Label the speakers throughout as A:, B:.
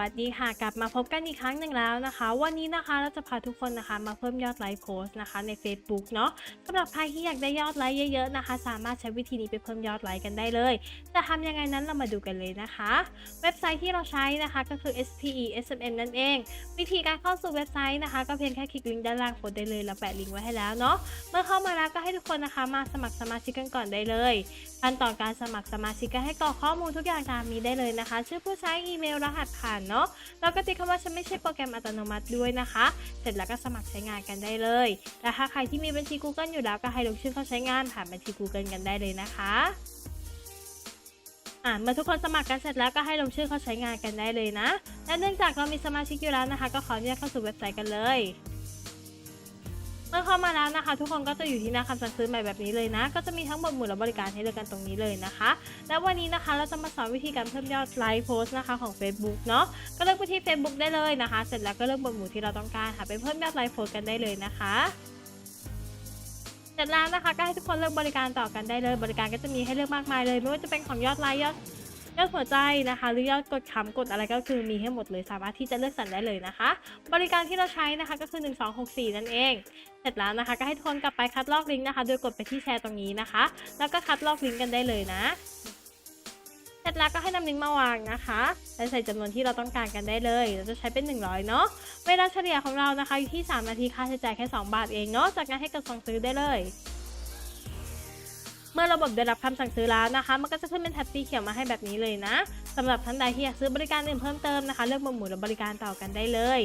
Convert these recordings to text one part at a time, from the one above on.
A: วัสดีค่ะ กลับมาพบกันอีกครั้งหนึ่งแล้วนะคะ วันนี้นะคะเราจะพาทุกคนนะคะ มาเพิ่มยอดไลค์โพสต์นะคะใน Facebook เนาะสำหรับใครที่อยากได้ยอดไลค์เยอะๆนะคะ สามารถใช้วิธีนี้ไปเพิ่มยอดไลค์กันได้เลย จะทำยังไงนั้นเรามาดูกันเลยนะคะ เว็บไซต์ที่เราใช้นะคะก็คือ SPE SMM นั่นเอง วิธีการเข้าสู่เว็บไซต์นะคะ ก็เพียงแค่คลิกลิงก์ด้านล่างโพสได้เลยเราแปะลิงก์ไว้ให้แล้วเนาะเมื่อเข้ามาแล้วก็ให้ทุกคนนะคะมาสมัครสมาชิกกันก่อนได้เลยขั้นตอนการสมัครสมาชิกก็ให้กรอกข้อมูลทุกอย่างตามนี้ได้เลยนะคะ ชื่อผู้ใช้อีเมลรหัสผ่านเนาะแล้วก็ติดคำว่าฉันไม่ใช่โปรแกรมอัตโนมัติด้วยนะคะ เสร็จแล้วก็สมัครใช้งานกันได้เลยและถ้าใครที่มีบัญชี Google อยู่แล้วก็ให้ลงชื่อเข้าใช้งานผ่านบัญชี Google กันได้เลยนะคะอ่าเมื่อทุกคนสมัครกันเสร็จแล้วก็ให้ลงชื่อเข้าใช้งานกันได้เลยนะ และเนื่องจากเรามีสมาชิกอยู่แล้วนะคะ ก็ขออนุญาตเข้าสู่เว็บไซต์กันเลย เมื่อเข้ามาแล้วนะคะ ทุกคนก็จะอยู่ที่หน้าคำสั่งซื้อใหม่แบบนี้เลยนะ ก็จะมีทั้งหมดหมู่และบริการให้เลือกกันตรงนี้เลยนะคะ และวันนี้นะคะเราจะมาสอนวิธีการเพิ่มยอดไลค์โพสต์นะคะของ Facebook เนาะก็เลือกไปที่ Facebook ได้เลยนะคะ เสร็จแล้วก็เลือกหมวดหมู่ที่เราต้องการค่ะไปเพิ่มยอดไลค์โพสต์กันได้เลยนะคะเสร็จแล้วนะคะก็ให้ทุกคนเลือกบริการต่อกันได้เลย บริการก็จะมีให้เลือกมากมายเลย ไม่ว่าจะเป็นของยอดไลค์ยอด ยอดหัวใจนะคะ หรือยอดกดคำกดอะไรก็คือมีให้หมดเลยสามารถที่จะเลือกสรรได้เลยนะคะ บริการที่เราใช้นะคะก็คือ 1264 นั่นเอง เสร็จแล้วนะคะ ก็ให้ทุกคนกลับไปคัดลอกลิงก์นะคะ โดยกดไปที่แชร์ตรงนี้นะคะ แล้วก็คัดลอกลิงก์กันได้เลยนะเสร็จแล้วก็ให้นำลิงก์มาวางนะคะและใส่จำนวนที่เราต้องการกันได้เลย เราจะใช้เป็น 100 เนาะ เวลาเฉลี่ยของเรานะคะอยู่ที่ 3 นาที ค่าใช้จ่ายแค่ 2 บาทเองเนาะ จากนั้นให้กดสั่งซื้อได้เลย เมื่อระบบได้รับคำสั่งซื้อแล้วนะคะ มันก็จะขึ้นเป็นแท็บสีเขียวมาให้แบบนี้เลยนะสำหรับท่านใดที่อยากซื้อบริการอื่นเพิ่มเติมนะคะ เลือกหมวดหมู่และบริการต่อกันได้เลย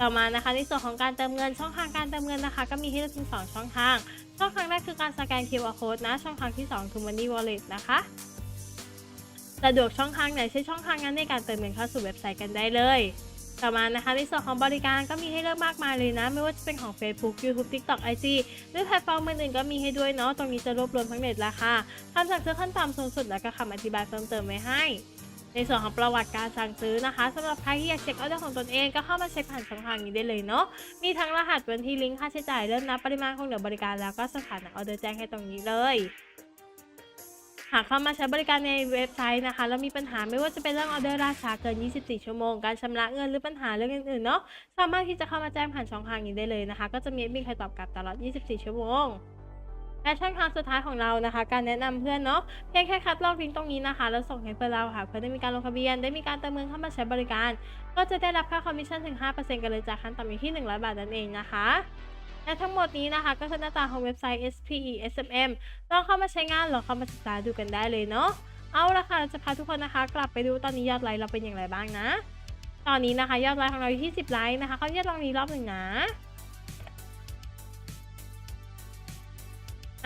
A: ต่อมานะคะในส่วนของการเติมเงินช่องทางการเติมเงินนะคะ ก็มีให้เลือกถึงสองช่องทาง ช่องทางแรกคือการสแกน QR code นะ ช่องทางที่2คือ Money Wallet นะคะสะดวกช่องทางไหนใช้ช่องทางนั้นในการเติมเงินเข้าสู่เว็บไซต์กันได้เลย ต่อมานะคะในส่วนของบริการก็มีให้เลือกมากมายเลยนะ ไม่ว่าจะเป็นของ Facebook YouTube TikTok IG หรือแพลตฟอร์มอื่นๆก็มีให้ด้วยเนาะตรงนี้จะรวบรวมทั้งเน็ตราคาคำสั่งซื้อขั้นต่ำสูงสุดแล้วก็คำอธิบายเพิ่มเติมไว้ให้ในส่วนของประวัติการสั่งซื้อนะคะสำหรับใครที่อยากเช็คออเดอร์ของตนเองก็เข้ามาเช็คผ่านช่องทางนี้ได้เลยเนาะมีทั้งรหัสบัญชีลิงก์ค่าใช้จ่ายเริ่มนับปริมาณของเหลือบริการแล้วก็สถานะออเดอร์แจ้งให้ตรงนี้เลย หากเข้ามาใช้บริการในเว็บไซต์นะคะ แล้วมีปัญหาไม่ว่าจะเป็นเรื่องออเดอร์ล่าช้าเกิน 24 ชั่วโมง การชำระเงินหรือปัญหาเรื่องอื่นๆเนาะ สามารถที่จะเข้ามาแจ้งผ่านช่องทางนี้ได้เลยนะคะ ก็จะมีมินคอยตอบกลับตลอด 24 ชั่วโมงและช่องทางสุดท้ายของเรานะคะ การแนะนำเพื่อนเนาะเพียงแค่คัดลอกลิงก์ตรงนี้นะคะ แล้วส่งให้เพื่อนเราค่ะ เพื่อนได้มีการลงทะเบียนได้มีการเติมเงินเข้ามาใช้บริการ ก็จะได้รับค่าคอมมิชชั่นถึง 5%กันเลยจากขั้นต่ำอยู่ที่ 100 บาทนั่นเองนะคะ และทั้งหมดนี้นะคะ ก็คือหน้าตาของเว็บไซต์ SPE SMM ลองเข้ามาใช้งานหรือเข้ามาศึกษาดูกันได้เลยเนาะเอาละค่ะเราจะพาทุกคนนะคะ กลับไปดูตอนนี้ยอดไลค์เราเป็นอย่างไรบ้างนะ ตอนนี้นะคะ ยอดไลค์ของเราอยู่ที่ 10 ไลค์นะคะเขายอดลองนี้รอบหนึ่งนะ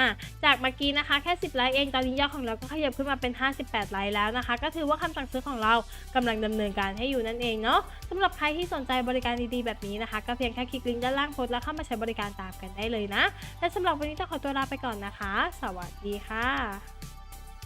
A: อะจากเมื่อกี้นะคะแค่ 10 ไลค์เองตอนนี้ยอดของเราก็ขยับขึ้นมาเป็น 58 ไลค์แล้วนะคะ ก็ถือว่าคำสั่งซื้อของเรากำลังดำเนินการให้อยู่นั่นเองเนาะสำหรับใครที่สนใจบริการดีๆแบบนี้นะคะ ก็เพียงแค่คลิกลิงก์ด้านล่างโพสต์แล้วเข้ามาใช้บริการตามกันได้เลยนะและสำหรับวันนี้ต้องขอตัวลาไปก่อนนะคะ สวัสดีค่ะ